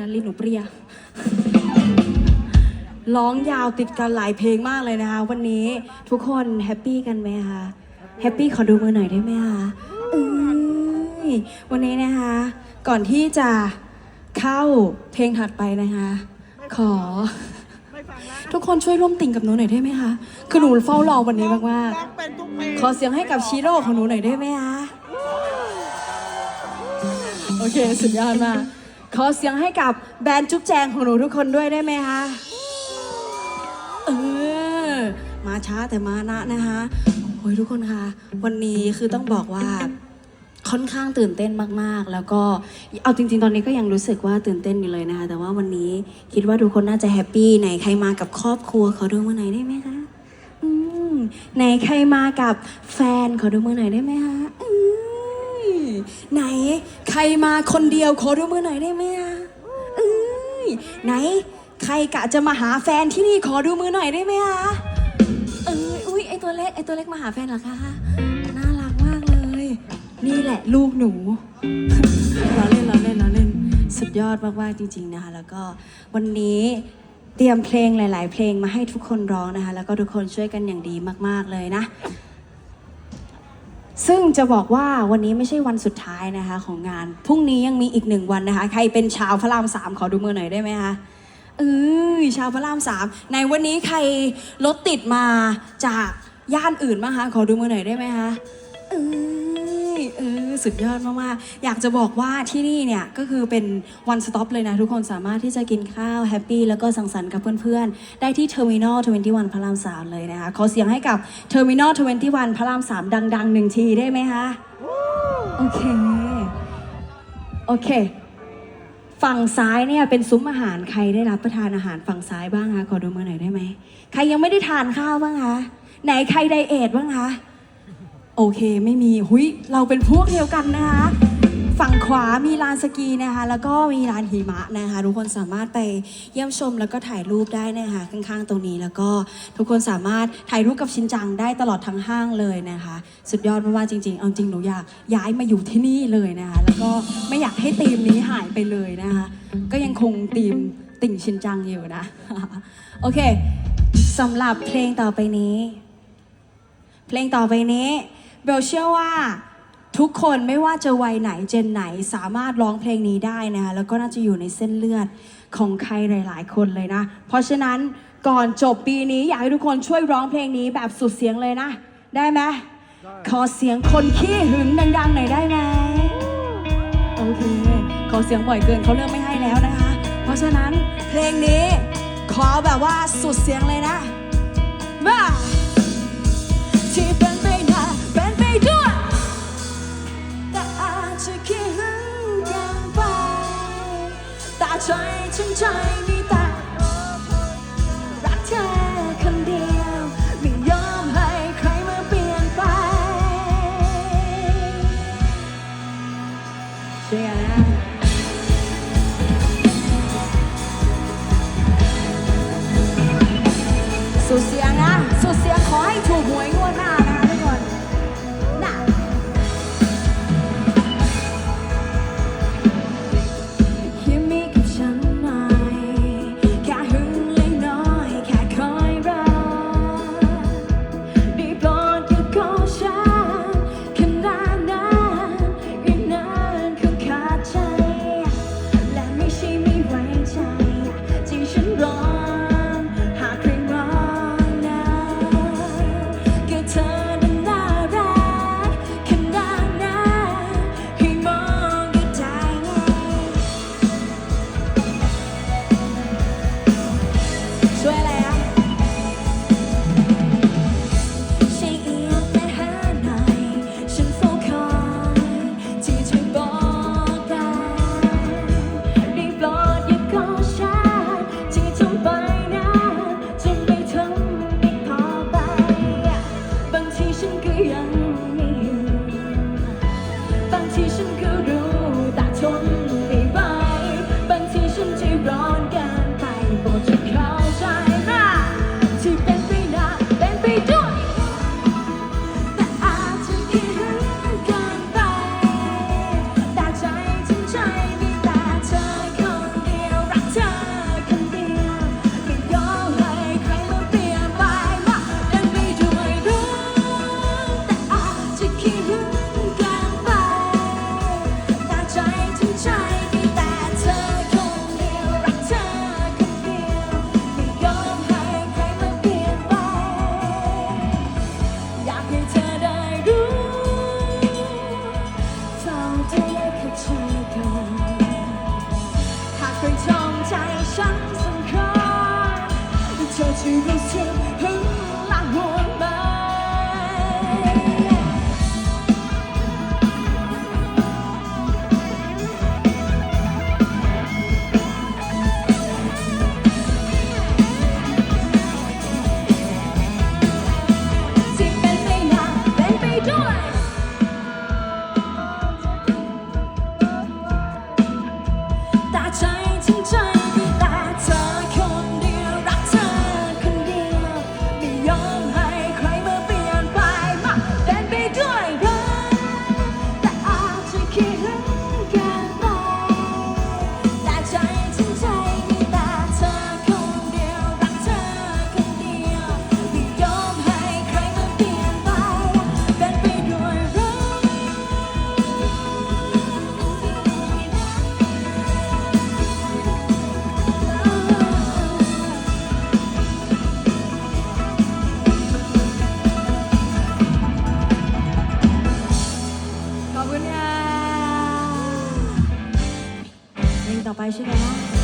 นั้นลิ้นหนูเปรี้ยร้องยาวติดกันหลายเพลงมากเลยนะคะ วันนี้ทุกคนแฮปปี้กันไหมคะแฮปปี้ขอดูมือหน่อยได้ไหมคะเอ้ยวันนี้นะคะ ก่อนที่จะเข้าเพลงถัดไปนะคะ ขอ ทุกคนช่วยร่วมติ่งกับหนูหน่อยได้ไหมคะคือหนูเฝ้ารอวันนี้มากร้องเป็นทุกเพลงๆขอเสียงให้กับชิโร่ของหนูหน่อยได้ไหมคะโอเค สุดยอดมาก ขอเสียงให้กับแบรนด์จุ๊บแจงของหนูทุกคนด้วยได้ไหมคะ เออ มาช้าแต่มานะนะคะโอ้ยทุกคนคะ วันนี้คือต้องบอกว่าค่อนข้างตื่นเต้นมากๆ แล้วก็เอาจริง ๆ ตอนนี้ก็ยังรู้สึกว่าตื่นเต้นอยู่เลยนะคะ แต่ว่าวันนี้คิดว่าทุกคนน่าจะแฮปปี้ไหนใครมากับครอบครัวขอดูมือไหนอยได้ไหมคะ อืมไหนใครมากับแฟนขอดูมือหน่อยได้ไหมคะ ไหน ใครมาคนเดียวขอดูมือหน่อยได้ไหมคะอืมไหน ใครกะจะมาหาแฟนที่นี่ขอดูมือหน่อยได้ไหมคะเอออุ้ยไอตัวเล็กไอตัวเล็กมาหาแฟนเหรอคะน่ารักมากเลย นี่แหละลูกหนูเราเล่นเราเล่นเราเล่นสุดยอดมากๆจริง ๆนะคะ แล้วก็วันนี้เตรียมเพลงหลาย ๆ เพลงมาให้ทุกคนร้องนะคะ แล้วก็ทุกคนช่วยกันอย่างดีมาก ๆ เลยนะ ซึ่งจะบอกว่าวันนี้ไม่ใช่วันสุดท้ายนะคะของงาน พรุ่งนี้ยังมีอีกหนึ่งวันนะคะ ใครเป็นชาวพระรามสามขอดูมือหน่อยได้ไหมคะเออชาวพระรามสามในวันนี้ใครรถติดมาจากย่านอื่นบ้างคะขอดูมือหน่อยได้ไหมคะเออ เออสุดยอดมากๆ อยากจะบอกว่าที่นี่เนี่ยก็คือเป็น one stop เลยนะ ทุกคนสามารถที่จะกินข้าวแฮปปี้แล้วก็สังสรรค์กับเพื่อนๆ ได้ที่ Terminal 21 พระรามสามเลยนะคะ ขอเสียงให้กับ Terminal 21 พระรามสามดังๆหนึ่งทีได้ไหมคะ โอเค โอเค ฝั่งซ้ายเนี่ยเป็นซุ้มอาหารใครได้รับประทานอาหารฝั่งซ้ายบ้างคะขอดูมือหน่อยได้ไหม ใครยังไม่ได้ทานข้าวบ้างคะ ไหนใครไดเอทบ้างคะ โอเคไม่มีหุยเราเป็นพวกเดียวกันนะคะ ฝั่งขวามีลานสกีนะคะ แล้วก็มีลานหิมะนะคะ ทุกคนสามารถไปเยี่ยมชมแล้วก็ถ่ายรูปได้นะคะข้างๆตรงนี้แล้วก็ทุกคนสามารถถ่ายรูปกับชินจังได้ตลอดทั้งห้างเลยนะคะ สุดยอดมากๆจริงๆเอาจริงหนูอยากย้ายมาอยู่ที่นี่เลยนะคะ แล้วก็ไม่อยากให้ธีมนี้หายไปเลยนะคะ ก็ยังคงธีมติ่งชินจังอยู่นะโอเคสำหรับเพลงต่อไปนี้ เพลงต่อไปนี้ เบลเชื่อว่าทุกคนไม่ว่าจะวัยไหนเจนไหนสามารถร้องเพลงนี้ได้นะคะแล้วก็น่าจะอยู่ในเส้นเลือดของใครหลาย ๆ คนเลยนะ เพราะฉะนั้นก่อนจบปีนี้อยากให้ทุกคนช่วยร้องเพลงนี้แบบสุดเสียงเลยนะ ได้ไหมขอเสียงคนขี้หึงดังๆหน่อยได้ไหมโอเคขอเสียงบ่อยเกินเขาเริ่มไม่ให้แล้วนะคะ เพราะฉะนั้นเพลงนี้ขอแบบว่าสุดเสียงเลยนะมาที่เป็นไปได้เป็น จะคิดถึงกันไปต่ใจฉันใจมีแต่รักเธอคนเดียวไม่ยอมให้ใครมาเปลี่ยนไปเชียนะสุดเสียงนะสุดเสียงขอให้ถูกหวยงวดหน้า ที่ฉันก็รู้ 想盛开，又翘起的嘴。还是他